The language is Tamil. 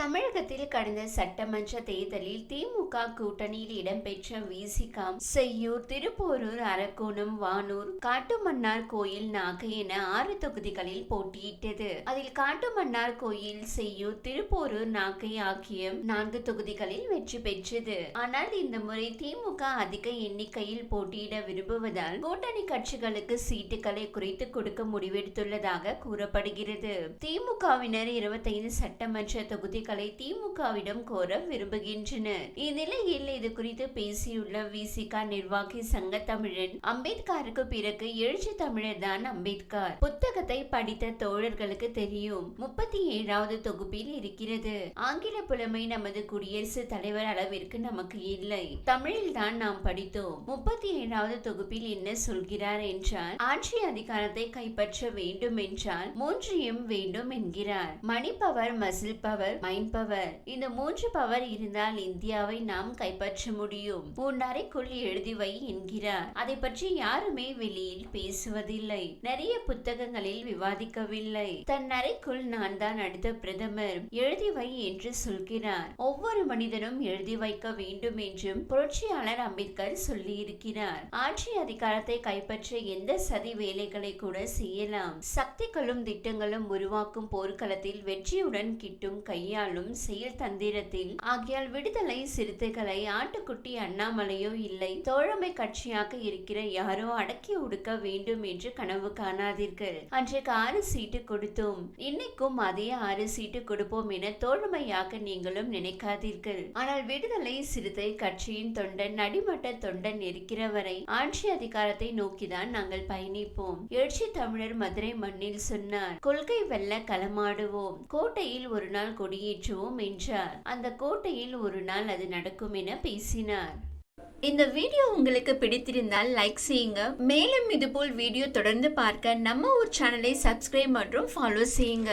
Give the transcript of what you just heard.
தமிழகத்தில் கடந்த சட்டமன்ற தேர்தலில் திமுக கூட்டணியில் இடம்பெற்ற விசிகா செய்யூர் திருப்போரூர் அரக்கோணம் வானூர் காட்டுமன்னார் கோயில் நாகை என ஆறு தொகுதிகளில் போட்டியிட்டது. அதில் காட்டுமன்னார் கோயில் செய்யூர் திருப்போரூர் நாகை ஆகிய நான்கு தொகுதிகளில் வெற்றி பெற்றது. ஆனால் இந்த முறை திமுக அதிக எண்ணிக்கையில் போட்டியிட விரும்புவதால் கூட்டணி கட்சிகளுக்கு சீட்டுகளை குறைத்து கொடுக்க முடிவெடுத்துள்ளதாக கூறப்படுகிறது. திமுகவினர் இருபத்தைந்து சட்டமன்ற தொகுதிகளை திமுகவிடம் கோர விரும்புகின்றனர். இந்நிலையில் இது குறித்து பேசியுள்ள விசிக நிர்வாகி சங்க தமிழன் அம்பேத்கருக்கு பிறகு எழுச்சி தமிழர் தான் அம்பேத்கர். புத்தகத்தை படித்த தோழர்களுக்கு தெரியும். முப்பத்தி ஏழாவது தொகுப்பில் இருக்கிறது. ஆங்கில புலமை நமது குடியரசுத் தலைவர் அளவிற்கு நமக்கு இல்லை. தமிழில் தான் நாம் படித்தோம். முப்பத்தி ஏழாவது தொகுப்பில் என்ன சொல்கிறார் என்றால் ஆட்சி அதிகாரத்தை கைப்பற்ற வேண்டும் என்றால் மூன்றையும் வேண்டும் என்கிறார். Money power muscle power mind power இந்த மூன்று பவர் இருந்தால் இந்தியாவை நாம் கைப்பற்ற முடியும். உன் அறைக்குள் எழுதி வை என்கிறார். அதை பற்றி யாருமே வெளியில் பேசுவதில்லை. நிறைய புத்தகங்களில் விவாதிக்கவில்லை. தன் அறைக்குள் நான் தான் அடுத்த பிரதமர். எழுதி வை என்று சொல்கிறார். ஒவ்வொரு மனிதனும் எழுதி வைக்க வேண்டும் என்றும் புரட்சியாளர் அம்பேத்கர் சொல்லியிருக்கிறார். ஆட்சி அதிகாரத்தை கைப்பற்ற எந்த சதி வேலைகளை கூட செய்யலாம். சக்திகளும் திட்டங்களும் உருவாக்கும் போர்க்களத்தில் வெற்றியுடன் கிட்டும் கையாளும் செயல் தந்திரத்தில். ஆகியால் விடுதலை சிறுத்தைகளை ஆட்டுக்குட்டி அண்ணாமலையோ இல்லை தோழமை கட்சியாக இருக்கிற யாரோ அடக்கி ஒடுக்க வேண்டும் என்று கனவு காணாதீர்கள். அன்றைக்கு ஆறு சீட்டு கொடுத்தோம். இன்னைக்கும் அதே ஆறு சீட்டு கொடுப்போம் என தோழமையாக நீங்களும் நினைக்காதீர்கள். ஆனால் விடுதலை சிறுத்தை கட்சியின் தொண்டன் அடிமட்ட தொண்டன் இருக்கிற வரை ஆட்சி அதிகாரத்தை நோக்கிதான் நாங்கள் பயணிப்போம். எழுச்சி தமிழர் மதுரை மண்ணில் சொன்னார் கொள்கை வெல்ல களமாடுவோம். கோட்டையில் ஒரு நாள் கொடியேற்றுவோம் என்றார். அந்த கோட்டையில் ஒரு நாள் அது நடக்கும் என பேசினார். இந்த வீடியோ உங்களுக்கு பிடித்திருந்தால் லைக் செய்யுங்க. மேலும் இதுபோல் வீடியோ தொடர்ந்து பார்க்க நம்ம ஒரு சேனலை சப்ஸ்கிரைப் மற்றும் ஃபாலோ செய்யுங்க.